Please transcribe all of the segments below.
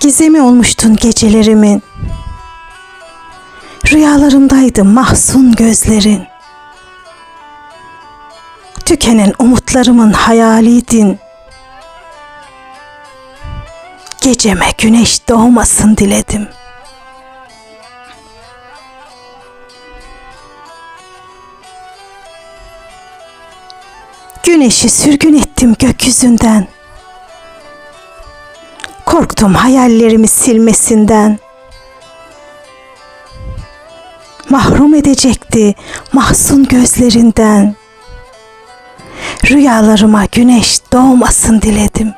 Gizemi olmuştun gecelerimin. Rüyalarımdaydı mahzun gözlerin. Tükenen umutlarımın hayaliydin. Geceme güneş doğmasın diledim. Güneşi sürgün ettim gökyüzünden. Korktum hayallerimi silmesinden. Mahrum edecekti mahzun gözlerinden. Rüyalarıma güneş doğmasın diledim.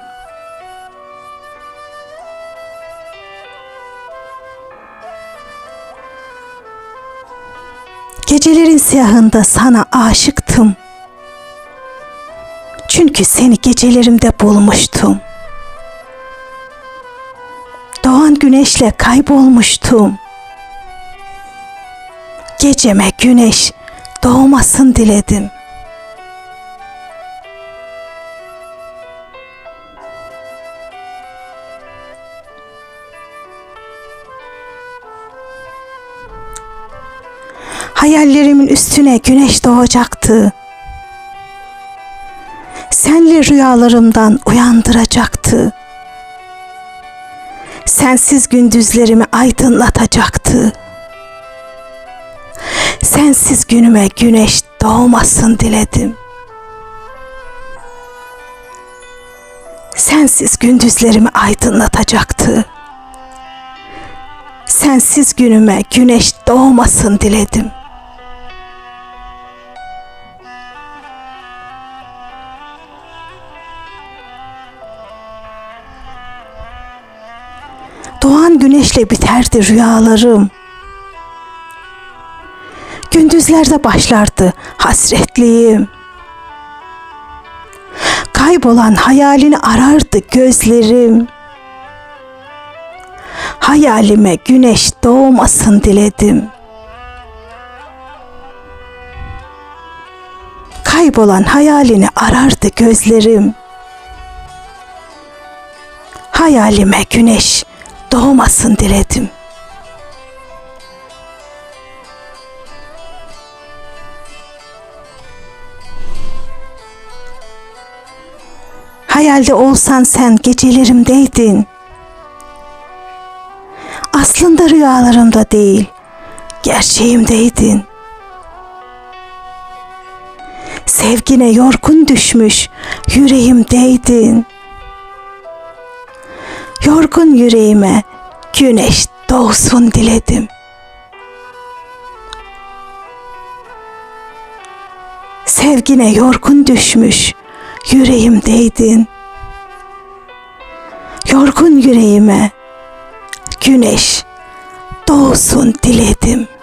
Gecelerin siyahında sana aşıktım. Çünkü seni gecelerimde bulmuştum. Doğan güneşle kaybolmuştum. Geceme güneş doğmasın diledim. Hayallerimin üstüne güneş doğacaktı. Senli rüyalarımdan uyandıracaktı. Sensiz gündüzlerimi aydınlatacaktı. Sensiz günüme güneş doğmasın diledim. Sensiz gündüzlerimi aydınlatacaktı. Sensiz günüme güneş doğmasın diledim. Doğan güneşle biterdi rüyalarım. Gündüzlerde başlardı hasretliğim. Kaybolan hayalini arardı gözlerim. Hayalime güneş doğmasın diledim. Kaybolan hayalini arardı gözlerim. Hayalime güneş doğmasın diledim. Hayalde olsan sen gecelerimdeydin. Aslında rüyalarımda değil, gerçeğimdeydin. Sevgine yorgun düşmüş yüreğimdeydin. Yorgun yüreğime güneş doğsun diledim. Sevgine yorgun düşmüş yüreğimdeydin. Yorgun yüreğime güneş doğsun diledim.''